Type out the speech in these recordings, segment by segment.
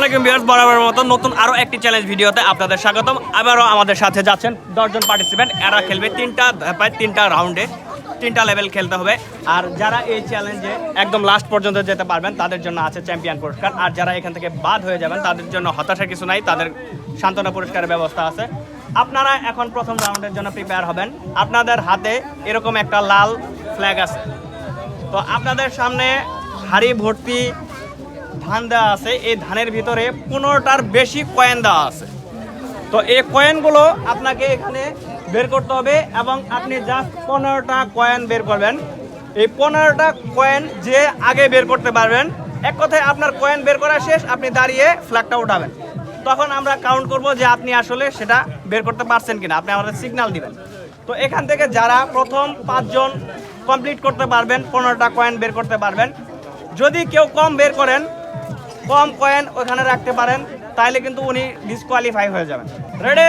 আলাইকুম ভিউয়ার্স বরাবরের মতো নতুন আরও একটি চ্যালেঞ্জ ভিডিওতে আপনাদের স্বাগতম। আবারও আমাদের সাথে যাচ্ছেন দশজন পার্টিসিপেন্ট এরা খেলবে তিনটা, প্রায় তিনটা রাউন্ডে তিনটা লেভেল খেলতে হবে। আর যারা এই চ্যালেঞ্জে একদম লাস্ট পর্যন্ত যেতে পারবেন, তাদের জন্য আছে চ্যাম্পিয়ন পুরস্কার। আর যারা এখান থেকে বাদ হয়ে যাবেন, তাদের জন্য হতাশার কিছু নাই, তাদের সান্ত্বনা পুরস্কারের ব্যবস্থা আছে। আপনারা এখন প্রথম রাউন্ডের জন্য প্রিপেয়ার হবেন। আপনাদের হাতে এরকম একটা লাল ফ্ল্যাগ আছে। তো আপনাদের সামনে হাড়ি ভর্তি ধান দেওয়া আছে, এই ধানের ভিতরে পনেরোটার বেশি কয়েন দেওয়া আছে। তো এই কয়েনগুলো আপনাকে এখানে বের করতে হবে এবং আপনি জাস্ট পনেরোটা কয়েন বের করবেন। এই পনেরোটা কয়েন যে আগে বের করতে পারবেন, এক কথায় আপনার কয়েন বের করা শেষ, আপনি দাঁড়িয়ে ফ্ল্যাগটা উঠাবেন। তখন আমরা কাউন্ট করব যে আপনি আসলে সেটা বের করতে পারছেন কিনা, আপনি আমাদের সিগন্যাল দিবেন। তো এখান থেকে যারা প্রথম পাঁচজন কমপ্লিট করতে পারবেন, পনেরোটা কয়েন বের করতে পারবেন, যদি কেউ কম বের করেন কম কয়েন ওখানে রাখতে পারেন তাহলে কিন্তু উনি ডিসকোয়ালিফাই হয়ে যাবেন। Ready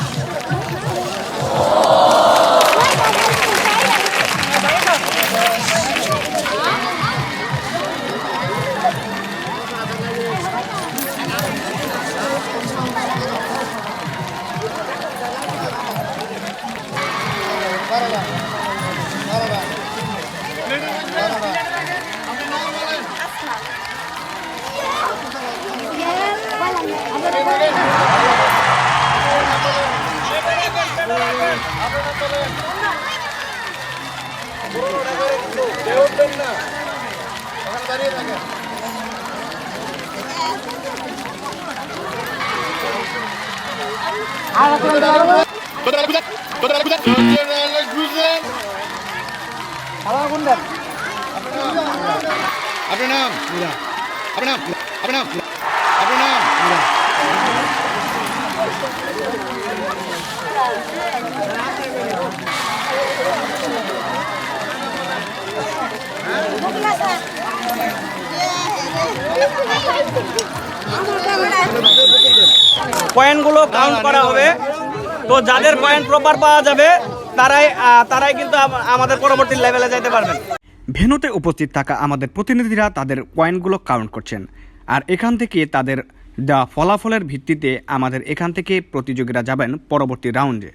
Kontrak Pusat, Kontrak Pusat. Kontrak Pusat. আপনার নাম? আপনার নাম? আপনার নাম? আপনার নাম? কয়েনগুলো কাউন্ট করা হবে। তো যাদের কয়েন প্রপার পাওয়া যাবে তারাই তারাই কিন্তু আমাদের পরবর্তী লেভেলে যেতে পারবেন। ভেনুতে উপস্থিত থাকা আমাদের প্রতিনিধিরা তাদের কয়েনগুলো কাউন্ট করছেন। আর এখান থেকে তাদের দেওয়া ফলাফলের ভিত্তিতে আমাদের এখান থেকে প্রতিযোগীরা যাবেন পরবর্তী রাউন্ডে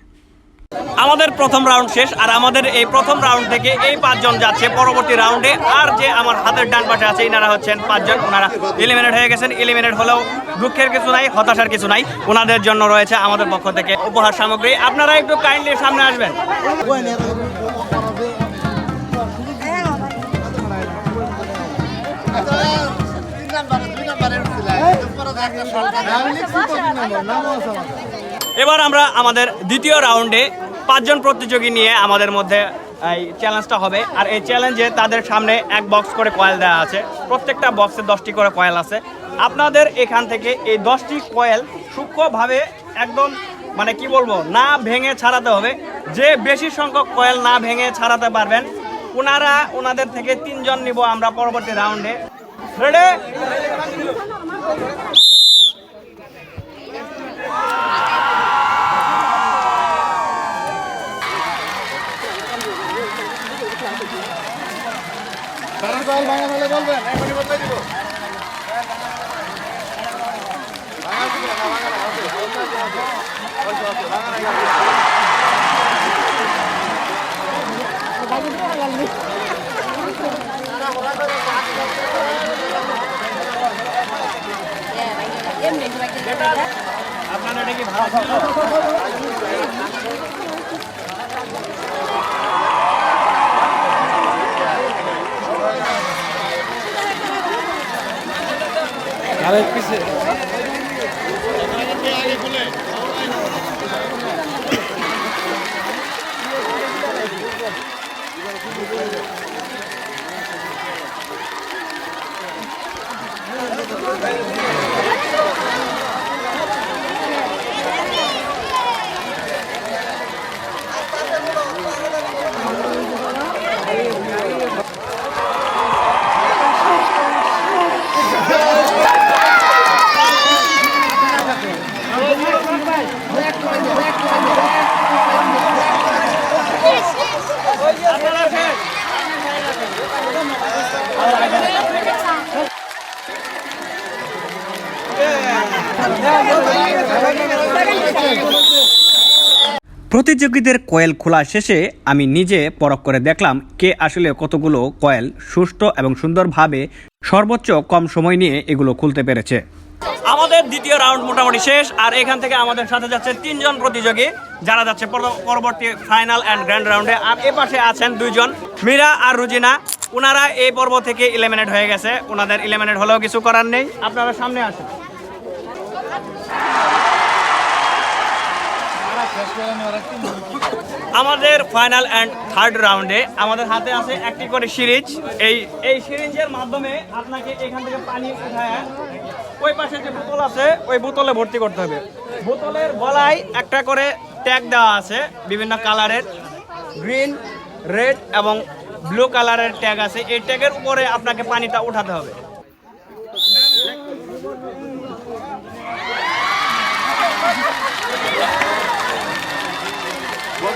আমাদের প্রথম রাউন্ড শেষ আর আমাদের এই প্রথম রাউন্ড থেকে এই পাঁচজন যাচ্ছে পরবর্তী রাউন্ডে আর যে আমার হাতের ডান পাশে আছে ইনারা হচ্ছেন পাঁচজন। ওনারা এলিমিনেট হয়ে গেছেন। এলিমিনেট হলেও দুঃখের কিছু নাই হতাশার কিছু নাই। ওনাদের জন্য রয়েছে আমাদের পক্ষ থেকে উপহার সামগ্রী। আপনারা একটু কাইন্ডলি সামনে আসবেন। এবার আমরা আমাদের দ্বিতীয় রাউন্ডে পাঁচজন প্রতিযোগী নিয়ে আমাদের মধ্যে এই চ্যালেঞ্জটা হবে। আর এই চ্যালেঞ্জে তাদের সামনে এক বক্স করে কয়েল দেওয়া আছে। প্রত্যেকটা বক্সে দশটি করে কয়েল আছে। আপনাদের এখান থেকে এই দশটি কয়েল সূক্ষ্মভাবে একদম মানে কি বলব, না ভেঙে ছাড়াতে হবে। যে বেশি সংখ্যক কয়েল না ভেঙে ছাড়াতে পারবেন, ওনারা, ওনাদের থেকে তিনজন নিব আমরা পরবর্তী রাউন্ডে রেডি কল ভাঙা ফেলে বলবেন এখনই বদলাই দিব আপনারা এটা কি ভালো ছিল? প্রতিযোগীদের কয়েল খোলা শেষে আমি নিজে পরখ করে দেখলাম কে আসলে কতগুলো কয়েল সুষ্ঠু এবং সুন্দরভাবে সর্বোচ্চ কম সময় নিয়ে এগুলো খুলতে পেরেছে। আমাদের দ্বিতীয় রাউন্ড মোটামুটি শেষ, আর এখান থেকে আমাদের সাথে যাচ্ছে তিনজন প্রতিযোগী, যারা যাচ্ছে পর- পরবর্তী ফাইনাল অ্যান্ড গ্র্যান্ড রাউন্ডে আর এ পাশে আছেন দুইজন, মীরা আর রুজিনা। ওনারা এই পর্ব থেকে ইলিমিনেট হয়ে গেছে। ওনাদের ইলিমিনেট হলেও কিছু করার নেই। আপনারা সামনে আসুন। আমাদের ফাইনাল অ্যান্ড থার্ড রাউন্ডে আমাদের হাতে আছে একটি করে সিরিজ। এই এই সিরিজের মাধ্যমে আপনাকে এখান থেকে পানি উঠায়। ওই পাশে যে বোতল আছে, ওই বোতলে ভর্তি করতে হবে। বোতলের গলায় একটা করে ট্যাগ দেওয়া আছে, বিভিন্ন কালারের। গ্রিন রেড এবং ব্লু কালারের ট্যাগ আছে। এই ট্যাগের উপরে আপনাকে পানিটা উঠাতে হবে খেয়াল রাখবেন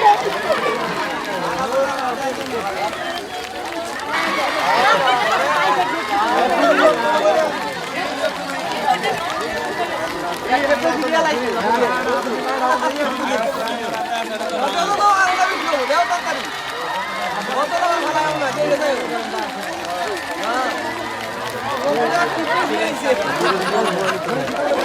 বেশি না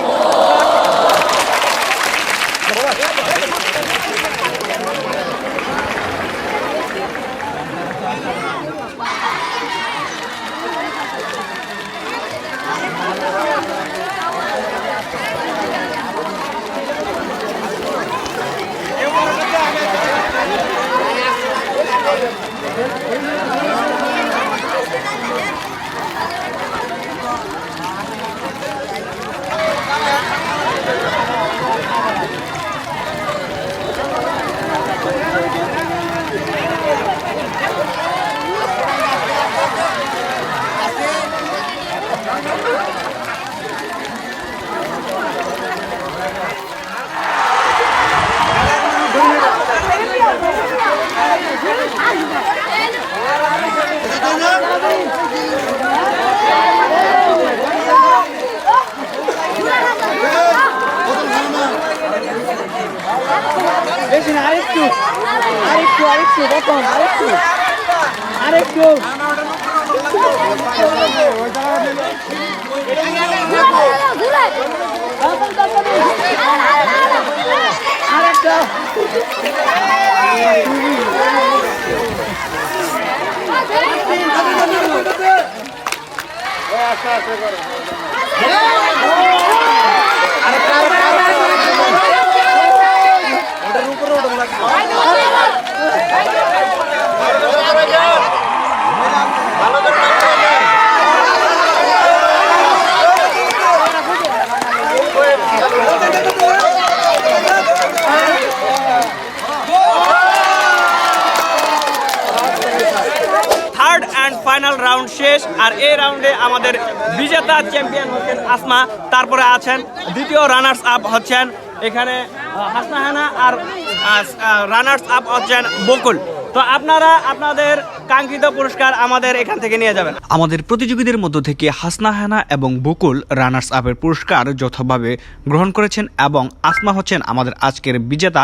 আরেকটু আরেকটু আরেকটু দেখুন আরেকটু আরেকটু। আরেকটু। থার্ড অ্যান্ড ফাইনাল রাউন্ড শেষ আর এই রাউন্ডে আমাদের বিজেতা চ্যাম্পিয়ন হচ্ছেন আসমা তারপরে আছেন দ্বিতীয় রানার্স আপ হচ্ছেন এখানে আহ, হাসনা হানা আর রানার্স আপ হচ্ছেন বকুল। তো আপনারা আপনাদের কাঙ্ক্ষিত পুরস্কার আমাদের এখান থেকে নিয়ে যাবেন। আমাদের প্রতিযোগীদের মধ্য থেকে হাসনা হানা এবং বকুল রানার্স আপের পুরস্কার যথাভাবে গ্রহণ করেছেন এবং আসমা হচ্ছেন আমাদের আজকের বিজেতা।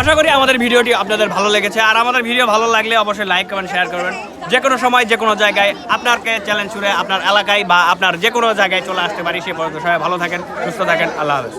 আশা করি আমাদের ভিডিওটি আপনাদের ভালো লেগেছে। আর আমাদের ভিডিও ভালো লাগলে অবশ্যই লাইক কমেন্ট শেয়ার করবেন। যে কোনো সময়, যে কোনো জায়গায় আপনারকে চ্যালেঞ্জ ছুড়ে আপনার এলাকায় বা আপনার যে কোনো জায়গায় চলে আসতে পারি, সে পর্যন্ত সবাই ভালো থাকেন, সুস্থ থাকেন, আল্লাহ হাফেজ।